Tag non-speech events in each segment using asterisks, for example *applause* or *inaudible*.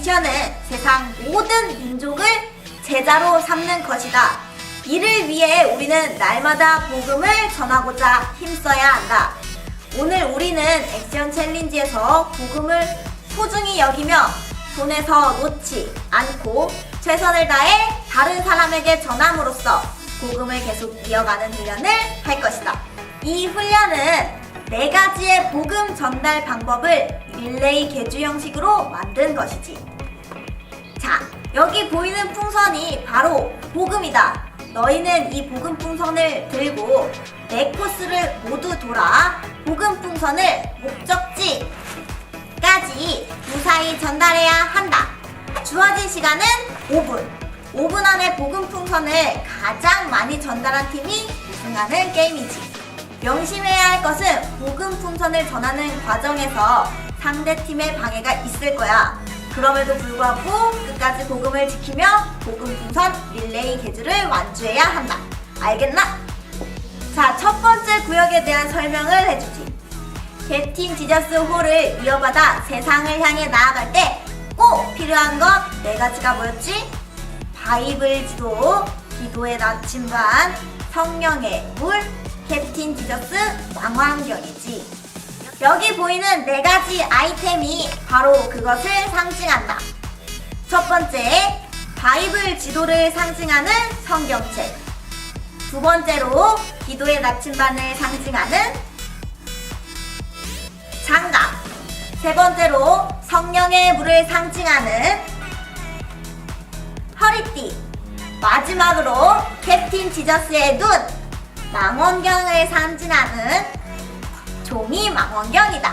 미션은 세상 모든 민족을 제자로 삼는 것이다. 이를 위해 우리는 날마다 복음을 전하고자 힘써야 한다. 오늘 우리는 액션 챌린지에서 복음을 소중히 여기며 손에서 놓지 않고 최선을 다해 다른 사람에게 전함으로써 복음을 계속 이어가는 훈련을 할 것이다. 이 훈련은 네 가지의 복음 전달 방법을 릴레이 개주 형식으로 만든 것이지. 자, 여기 보이는 풍선이 바로 복음이다. 너희는 이 복음 풍선을 들고 네 코스를 모두 돌아 복음 풍선을 목적지까지 무사히 전달해야 한다. 주어진 시간은 5분. 5분 안에 복음 풍선을 가장 많이 전달한 팀이 우승하는 게임이지. 명심해야 할 것은 복음 풍선을 전하는 과정에서 상대 팀의 방해가 있을 거야. 그럼에도 불구하고 끝까지 복음을 지키며 복음 풍선 릴레이 개주를 완주해야 한다. 알겠나? 자, 첫 번째 구역에 대한 설명을 해주지. 겟틴 지저스 홀을 이어받아 세상을 향해 나아갈 때 꼭 필요한 것 네 가지가 뭐였지? 바이블 지도, 기도의 나침반, 성령의 물, 캡틴 지저스 망원경이지. 여기 보이는 네 가지 아이템이 바로 그것을 상징한다. 첫 번째, 바이블 지도를 상징하는 성경책. 두 번째로, 기도의 나침반을 상징하는 장갑. 세 번째로, 성령의 물을 상징하는 허리띠. 마지막으로, 캡틴 지저스의 눈. 망원경을 상징하는 종이 망원경이다.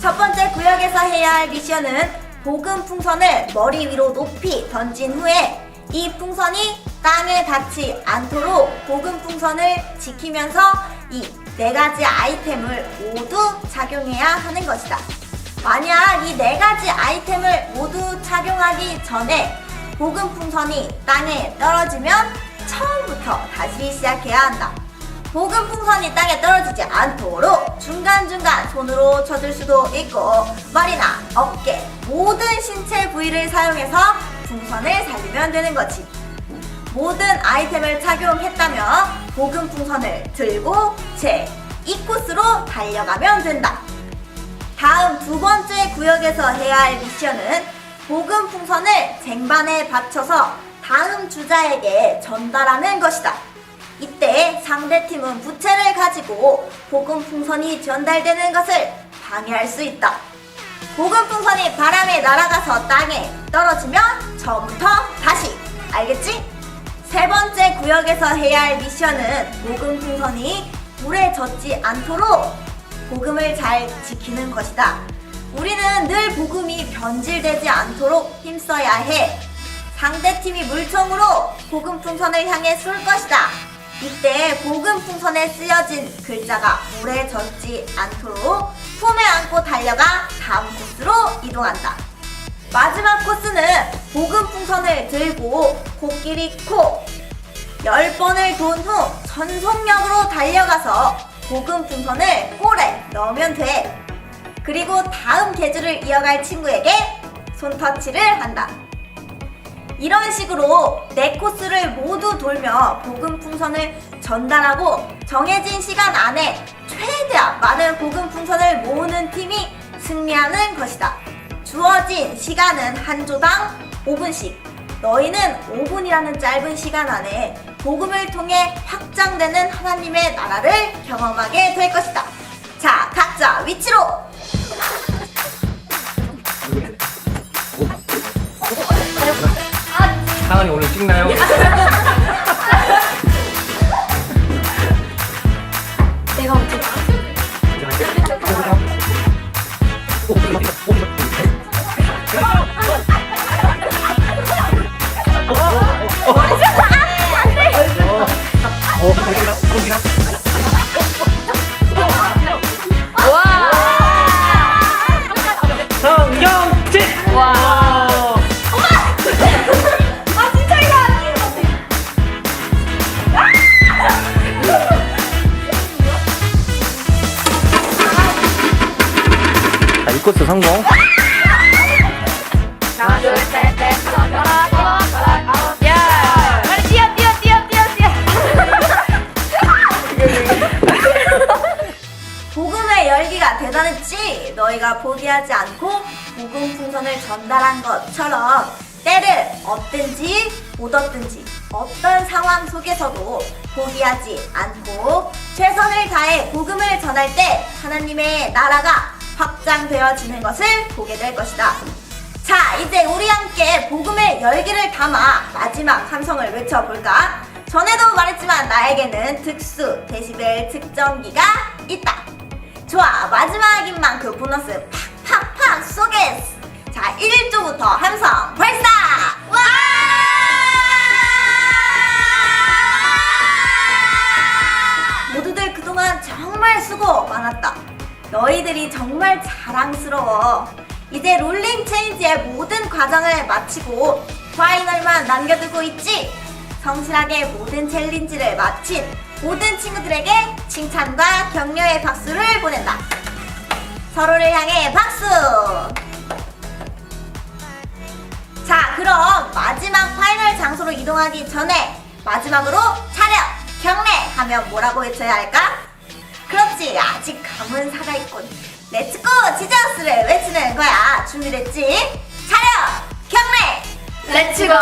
첫 번째 구역에서 해야 할 미션은 복음 풍선을 머리 위로 높이 던진 후에 이 풍선이 땅에 닿지 않도록 복음 풍선을 지키면서 이 네 가지 아이템을 모두 착용해야 하는 것이다. 만약 이 네 가지 아이템을 모두 착용하기 전에 복음 풍선이 땅에 떨어지면 처음부터 다시 시작해야 한다. 복음 풍선이 땅에 떨어지지 않도록 중간중간 손으로 쳐줄 수도 있고 머리나 어깨 모든 신체 부위를 사용해서 풍선을 살리면 되는 거지. 모든 아이템을 착용했다면 복음 풍선을 들고 제 2코스로 달려가면 된다. 다음 두 번째 구역에서 해야 할 미션은 복음 풍선을 쟁반에 받쳐서 다음 주자에게 전달하는 것이다. 상대팀은 부채를 가지고 복음 풍선이 전달되는 것을 방해할 수 있다. 복음 풍선이 바람에 날아가서 땅에 떨어지면 처음부터 다시 알겠지? 세 번째 구역에서 해야 할 미션은 복음 풍선이 물에 젖지 않도록 복음을 잘 지키는 것이다. 우리는 늘 복음이 변질되지 않도록 힘써야 해. 상대팀이 물총으로 복음 풍선을 향해 쏠 것이다. 이때 복음 풍선에 쓰여진 글자가 물에 젖지 않도록 품에 안고 달려가 다음 코스로 이동한다. 마지막 코스는 복음 풍선을 들고 코끼리 코 10번을 돈 후 전속력으로 달려가서 복음 풍선을 골에 넣으면 돼. 그리고 다음 계주를 이어갈 친구에게 손터치를 한다. 이런 식으로 네 코스를 모두 돌며 복음 풍선을 전달하고 정해진 시간 안에 최대한 많은 복음 풍선을 모으는 팀이 승리하는 것이다. 주어진 시간은 한 조당 5분씩. 너희는 5분이라는 짧은 시간 안에 복음을 통해 확장되는 하나님의 나라를 경험하게 될 것이다. 자, 각자 위치로 상은이 오늘 찍나요? *laughs* 죽었어 성공. 열기가 대단했지. 너희가 포기하지 않고 복음 풍선을 전달한 것처럼 때를 얻든지 못 얻든지 어떤 상황 속에서도 포기하지 않고 최선을 다해 복음을 전할 때 하나님의 나라가 확장되어지는 것을 보게 될 것이다. 자, 이제 우리 함께 복음의 열기를 담아 마지막 함성을 외쳐볼까? 전에도 말했지만 나에게는 특수 데시벨 측정기가 있다. 좋아, 마지막인 만큼 보너스 팍팍팍 쏘겠어. 자, 1조부터 함성 발사! 와! 모두들 그동안 정말 수고 많았다. 너희들이 정말 자랑스러워. 이제 롤링 체인지의 모든 과정을 마치고 파이널만 남겨두고 있지? 성실하게 모든 챌린지를 마친 모든 친구들에게 칭찬과 격려의 박수를 보낸다. 서로를 향해 박수! 자, 그럼 마지막 파이널 장소로 이동하기 전에 마지막으로 차렷, 경례 하면 뭐라고 외쳐야 할까? 그렇지, 아직 감은 살아있군. 렛츠고 지저스를 외치는 거야. 준비됐지? 차렷, 경례! 렛츠고